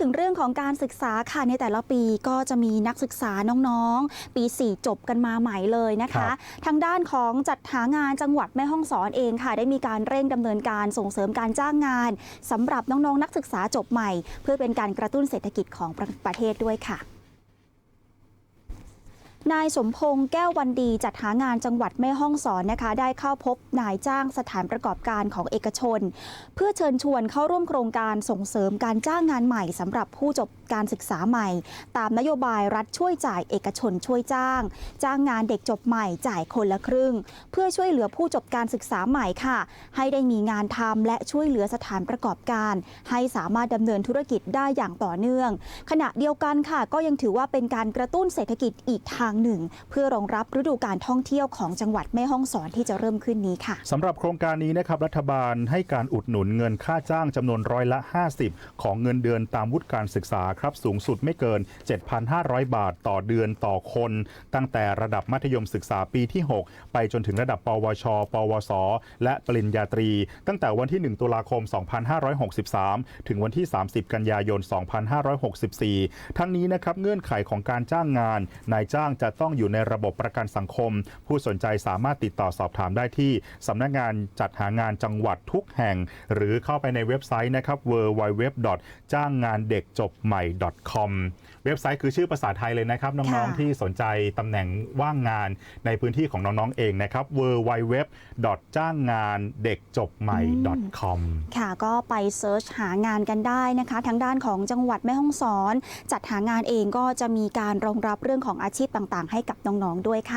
ถึงเรื่องของการศึกษาค่ะในแต่ละปีก็จะมีนักศึกษาน้องๆ ปี 4 จบกันมาใหม่เลยนะครัคะบทางด้านของจัดหางานจังหวัดแม่ฮ่องสอนเองค่ะ ได้มีการเร่งดำเนินการส่งเสริมการจ้างงานสำหรับน้องๆนักศึกษาจบใหม่ เพื่อเป็นการกระตุ้นเศรษฐกิจของประประเทศด้วยค่ะ นายสมพงษ์แก้ววันดีจัดหางานจังหวัดแม่ฮ่องสอนนะคะ ได้เข้าพบนายจ้างสถานประกอบการของเอกชน เพื่อเชิญชวนเข้าร่วมโครงการส่งเสริมการจ้างงานใหม่สำหรับผู้จบการศึกษาใหม่ ตามนโยบายรัฐช่วยจ่ายเอกชนช่วยจ้าง จ้างงานเด็กจบใหม่จ่ายคนละครึ่ง เพื่อช่วยเหลือผู้จบการศึกษาใหม่ค่ะ ให้ได้มีงานทำและช่วยเหลือสถานประกอบการ ให้สามารถดำเนินธุรกิจได้อย่างต่อเนื่อง ขณะเดียวกันค่ะ ก็ยังถือว่าเป็นการกระตุ้นเศรษฐกิจอีกทางหนึ่ง เพื่อรองรับฤดูการท่องเที่ยวของจังหวัดแม่ฮ่องสอนที่จะเริ่มขึ้นนี้ค่ะสำหรับโครงการนี้นะครับรัฐบาลให้การอุดหนุนเงินค่าจ้างจำนวนร้อยละ 50 ของเงินเดือนตามวุฒิการศึกษาครับสูงสุดไม่เกิน 7,500 บาทต่อเดือนต่อคน ตั้งแต่ระดับมัธยมศึกษาปีที่ 6 ไปจนถึงระดับ ปวช ปวส และปริญญาตรี ตั้งแต่วันที่ 1 ตุลาคม 2563 ถึงวันที่ 30 กันยายน 2564 ทั้งนี้นะครับเงื่อนไขของการจ้างงาน นายจ้างจะต้องอยู่ในระบบประกันสังคม ผู้สนใจสามารถติดต่อสอบถามได้ที่สำนักงานจัดหางานจังหวัดทุกแห่ง หรือเข้าไปในเว็บไซต์นะครับ www. จ้างงานเด็กจบใหม่ .com เว็บไซต์คือชื่อภาษาไทยเลยนะครับ น้องค่ะๆที่สนใจตำแหน่งว่างงานในพื้นที่ของน้องๆเองนะครับ www. จ้างงานเด็กจบใหม่ .com ค่ะก็ไปเซิร์ชหางานกันได้นะคะ ทางด้านของจังหวัดแม่ฮ่องสอน จัดหางานเองก็จะมีการรองรับเรื่องของอาชีพต่างๆ ให้กับน้องๆด้วยค่ะ